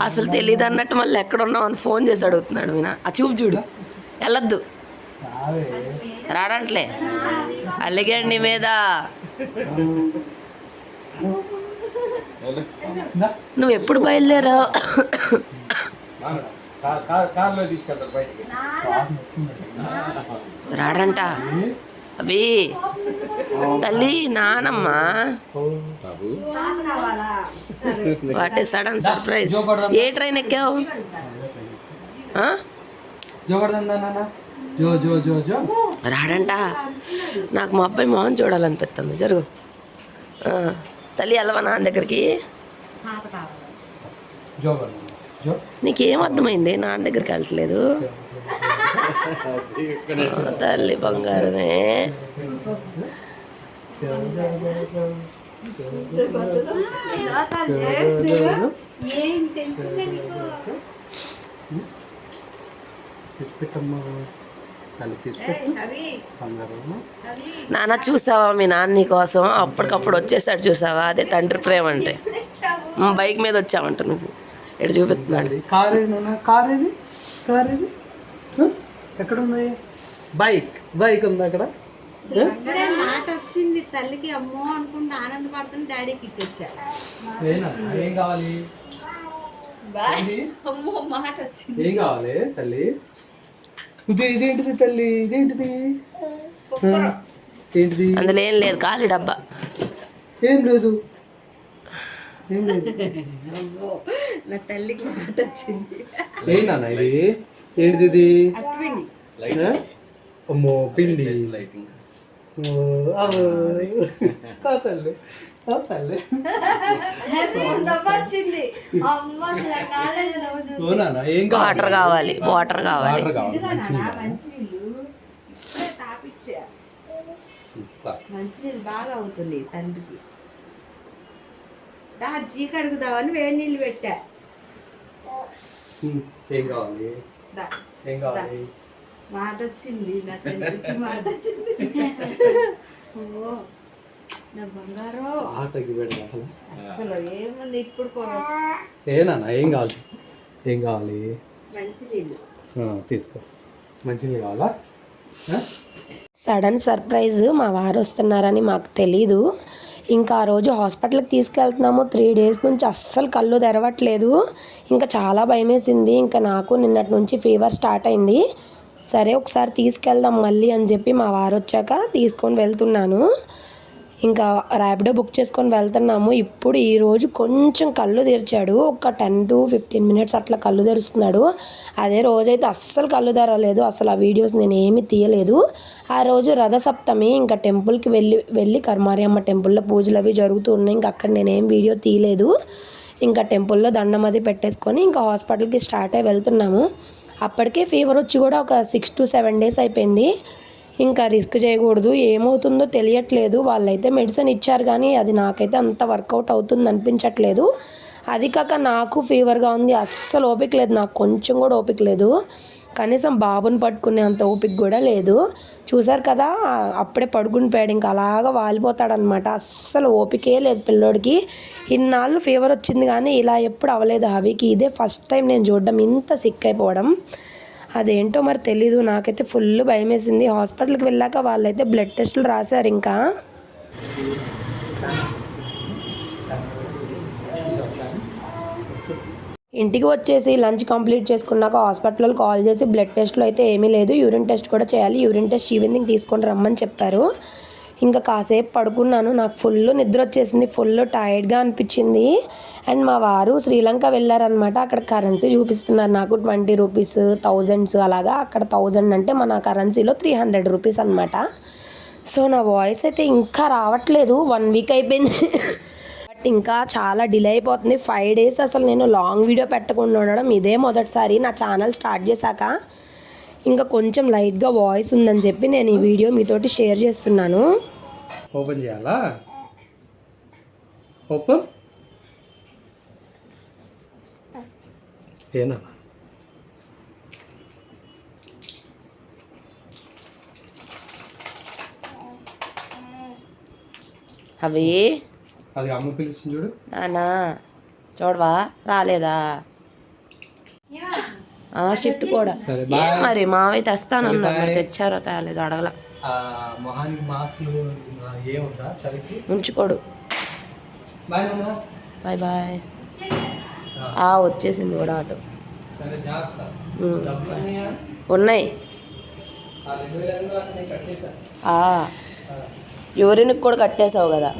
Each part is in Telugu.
అసలు తెలియదు అన్నట్టు మళ్ళీ ఎక్కడ ఉన్నావు అని ఫోన్ చేసి అడుగుతున్నాడు వినా ఆ చూపు చూడు. వెళ్ళొద్దు. రాడంట్లే. అల్లిగాడు నీ మీద. నువ్వు ఎప్పుడు బయలుదేరావు? కార్లో తీసుకెళ్తారు బయటికి. రాడంట. అవి తల్లి నానమ్మ. బాబు. What sudden surprise. A train ఎక్కావు? రాడంట? నాకు మా అబ్బాయి మొహం చూడాలనిపిస్తుంది జరుగు. తల్లి వెళ్ళవా నాన్న దగ్గరికి. నీకేం అర్థమైంది? నాన్న దగ్గరికి వెళ్ళట్లేదు. తల్లి బంగారమే. నాన్న చూసావా మీ నాన్న నీ కోసం? అప్పటికప్పుడు వచ్చేసాడు చూసావా? అదే తండ్రి ప్రేమ అంటే. బైక్ మీద వచ్చావంట నువ్వు. ఎటు చూపిస్తున్నాడు? కారు కారు కారు ఎక్కడ ఉంది బైక్. బైక్ ఉంది అక్కడ? మాట వచ్చింది. తల్లికి అమ్మో అనుకుంటూ ఆనందపడుతుంది డాడీకి ఇచ్చొచ్చా ఏనా? ఏం కావాలి? అమ్మో మాట వచ్చింది. ఏం కావాలి తల్లి? ఇది ఇదేంటిది తల్లి? ఇదేంటిది? ఏంటిది? అందులో ఏం లేదు ఖాళీ డబ్బా. ఏం లేదు. ఏం లేదు. అమ్మో నా తల్లికి మాట వచ్చింది. ఏంటన్నా ఇది? ఏంటిది ఇది? అమ్మో పిండి. వాటర్ కావాలి? వాటర్ కావాలి మంచినీళ్ళు బాగా అవుతుంది తండ్రికి. దా జీక అడుగుదామని వేడి నీళ్ళు పెట్టా. ఏం కావాలి? ఏం కావాలి? మాట వచ్చింది నా తండ్రికి మాట వచ్చింది ఓ నా బంగారం. ఆ తగ్గిపోయాడు అసలు. అసలు ఏముంది ఇప్పుడు ఏనాన్న ఏం కావాలి? ఏం కావాలి? మంచినీళ్ళు. ఆ, తీసుకో. మంచిగా కావాలా? ఆ? సడన్ సర్ప్రైజ్ మా వారు వస్తున్నారని మాకు తెలీదు. ఇంకా ఆ రోజు హాస్పిటల్కి తీసుకెళ్తున్నాము. త్రీ డేస్ నుంచి అస్సలు కళ్ళు తెరవట్లేదు. ఇంకా చాలా భయమేసింది. ఇంకా నాకు నిన్నటి నుంచి ఫీవర్ స్టార్ట్ అయింది. సరే ఒకసారి తీసుకెళ్దాం మళ్ళీ అని చెప్పి మా వారు వచ్చాక తీసుకొని వెళ్తున్నాను. ఇంకా ర్యాపిడో బుక్ చేసుకొని వెళ్తున్నాము. ఇప్పుడు ఈరోజు కొంచెం కళ్ళు తెరిచాడు. ఒక టెన్ టు ఫిఫ్టీన్ మినిట్స్ అట్లా కళ్ళు తెరుస్తున్నాడు. అదే రోజైతే అస్సలు కళ్ళు తెరలేదు. అసలు ఆ వీడియోస్ నేను ఏమీ తీయలేదు. ఆ రోజు రథసప్తమి ఇంకా టెంపుల్కి వెళ్ళి వెళ్ళి కర్మారియమ్మ టెంపుల్లో పూజలు అవి జరుగుతూ ఉన్నాయి. ఇంకా అక్కడ నేనేం వీడియో తీయలేదు. ఇంకా టెంపుల్లో దండం అది పెట్టేసుకొని ఇంకా హాస్పిటల్కి స్టార్ట్ అయి వెళ్తున్నాము. అప్పటికే ఫీవర్ వచ్చి కూడా ఒక సిక్స్ టు సెవెన్ డేస్ అయిపోయింది. ఇంకా రిస్క్ చేయకూడదు. ఏమవుతుందో తెలియట్లేదు. వాళ్ళైతే మెడిసిన్ ఇచ్చారు కానీ అది నాకైతే అంత వర్కౌట్ అవుతుంది అనిపించట్లేదు. అది కాక నాకు ఫీవర్గా ఉంది. అస్సలు ఓపిక లేదు. నాకు కొంచెం కూడా ఓపిక లేదు. కనీసం బాబుని పట్టుకునే అంత ఓపిక కూడా లేదు. చూసారు కదా అప్పుడే పడుకుని పోయాడు. ఇంకా అలాగా వాలిపోతాడనమాట అస్సలు ఓపికే లేదు పిల్లోడికి. ఇన్నాళ్ళు ఫీవర్ వచ్చింది కానీ ఇలా ఎప్పుడు అవ్వలేదు హవికి. ఇదే ఫస్ట్ టైం నేను చూడడం. ఇంత సిక్ అయిపోవడం. అదేంటో మరి తెలీదు. నాకైతే ఫుల్ భయం వేసింది హాస్పిటల్కి వెళ్ళాక వాళ్ళైతే బ్లడ్ టెస్టులు రాశారు ఇంకా. ఇంటికి వచ్చేసి లంచ్ కంప్లీట్ చేసుకున్నాక హాస్పిటల్లో కాల్ చేసి బ్లడ్ టెస్ట్లో అయితే ఏమీ లేదు. యూరిన్ టెస్ట్ కూడా చేయాలి. యూరిన్ టెస్ట్ ఈవినింగ్ తీసుకొని రమ్మని చెప్పారు ఇంకా కాసేపు పడుకున్నాను. నాకు ఫుల్ నిద్ర వచ్చేసింది ఫుల్ టైర్డ్గా అనిపించింది. అండ్ మా వారు శ్రీలంక వెళ్ళారనమాట అక్కడ కరెన్సీ చూపిస్తున్నారు నాకు. ట్వంటీ రూపీస్ థౌజండ్స్ అలాగా. అక్కడ థౌజండ్ అంటే మన కరెన్సీలో త్రీ హండ్రెడ్ రూపీస్ అనమాట సో నా వాయిస్ అయితే ఇంకా రావట్లేదు. వన్ వీక్ అయిపోయింది. బట్ ఇంకా చాలా డిలే అయిపోతుంది. ఫైవ్ డేస్ అసలు నేను లాంగ్ వీడియో పెట్టకుండా ఉండడం ఇదే మొదటిసారి. నా ఛానల్ స్టార్ట్ చేశాక ఇంకా కొంచెం లైట్గా వాయిస్ ఉందని చెప్పి నేను ఈ వీడియో మీతోటి షేర్ చేస్తున్నాను. ఓపెన్ చేయాలా? ఓపెన్. ఏనా? అవి అది అమ్మ పిలుస్తుంది చూడు. నానా చూడవా? రాలేదా? ఆ, షిఫ్ట్ కూడా. మరి మావయ్య తెస్తానన్నారు మరి తెచ్చారో తేలేదు అడగల. ఉంచుకోడు. బాయ్ బాయ్ ఆ. వచ్చేసింది కూడా ఆటో. ఉన్నాయా. యూరిన్కి కూడా కట్టేసావు కదా?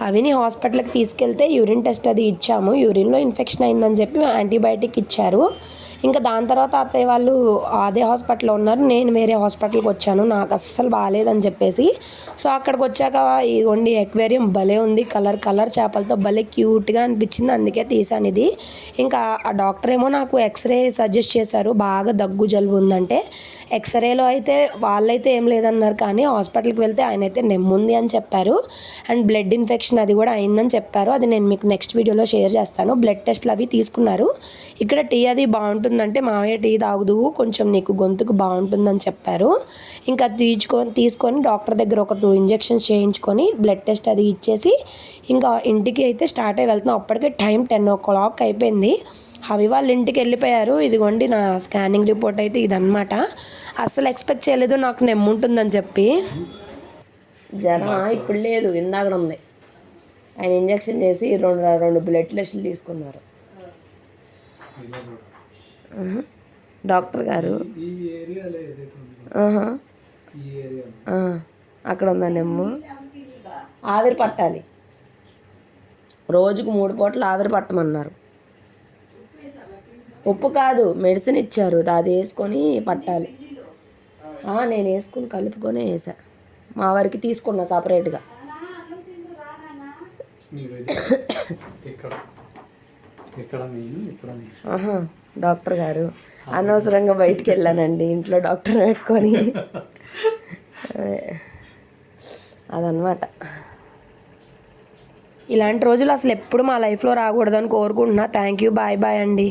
హవిని అవిని హాస్పిటల్కి తీసుకెళ్తే యూరిన్ టెస్ట్ అది ఇచ్చాము. యూరిన్లో ఇన్ఫెక్షన్ అయిందని చెప్పి యాంటీబయాటిక్ ఇచ్చారు. ఇంకా దాని తర్వాత అత్తయ్య వాళ్ళు అదే హాస్పిటల్లో ఉన్నారు. నేను వేరే హాస్పిటల్కి వచ్చాను. నాకు అస్సలు బాగాలేదని చెప్పేసి. సో అక్కడికి వచ్చాక ఇదిగోండి ఎక్వేరియం భలే ఉంది. కలర్ కలర్ చేపలతో భలే క్యూట్గా అనిపించింది. అందుకే తీసాను ఇది. ఇంకా ఆ డాక్టర్ ఏమో నాకు ఎక్స్రే సజెస్ట్ చేశారు. బాగా దగ్గు జలుబు ఉందంటే. ఎక్స్రేలో అయితే వాళ్ళైతే ఏం లేదన్నారు కానీ హాస్పిటల్కి వెళ్తే ఆయన అయితే నెమ్ముంది అని చెప్పారు. అండ్ బ్లడ్ ఇన్ఫెక్షన్ అది కూడా అయిందని చెప్పారు. అది నేను మీకు నెక్స్ట్ వీడియోలో షేర్ చేస్తాను. బ్లడ్ టెస్ట్లు అవి తీసుకున్నారు. ఇక్కడ టీ అది బాగుంటుందంటే మామయ్య టీ తాగుదు కొంచెం నీకు గొంతుకు బాగుంటుందని చెప్పారు. ఇంకా తీర్చుకొని తీసుకొని డాక్టర్ దగ్గర ఒక టూ ఇంజెక్షన్స్ చేయించుకొని బ్లడ్ టెస్ట్ అది ఇచ్చేసి ఇంకా ఇంటికి అయితే స్టార్ట్ అయ్యి వెళ్తున్నాం. అప్పటికే టైం టెన్ ఓ క్లాక్ అయిపోయింది. అవి వాళ్ళ ఇంటికి వెళ్ళిపోయారు. ఇదిగోండి నా స్కానింగ్ రిపోర్ట్ అయితే ఇదన్నమాట. అస్సలు ఎక్స్పెక్ట్ చేయలేదు నాకు నెమ్ముంటుందని చెప్పి. జ్వరం ఇప్పుడు లేదు ఇందాక ఉంది. ఆయన ఇంజెక్షన్ చేసి రెండు రెండు బ్లడ్ టెస్టులు తీసుకున్నారు. డాక్టర్ గారు. అక్కడ ఉందా నెమ్ము? ఆవిరి పట్టాలి. రోజుకు మూడు పూటలు ఆవిరి పట్టమన్నారు. ఉప్పు కాదు మెడిసిన్ ఇచ్చారు. అది వేసుకొని పట్టాలి. నేను వేసుకుని కలుపుకొని వేసా. మా వారికి తీసుకున్నా సపరేట్గా. డాక్టర్ గారు. అనవసరంగా బయటికి వెళ్ళానండి. ఇంట్లో డాక్టర్ పెట్టుకొని. అదే. అదనమాట ఇలాంటి రోజులు అసలు ఎప్పుడు మా లైఫ్లో రాకూడదని కోరుకుంటున్నా. థ్యాంక్ యూ బాయ్ బాయ్ అండి.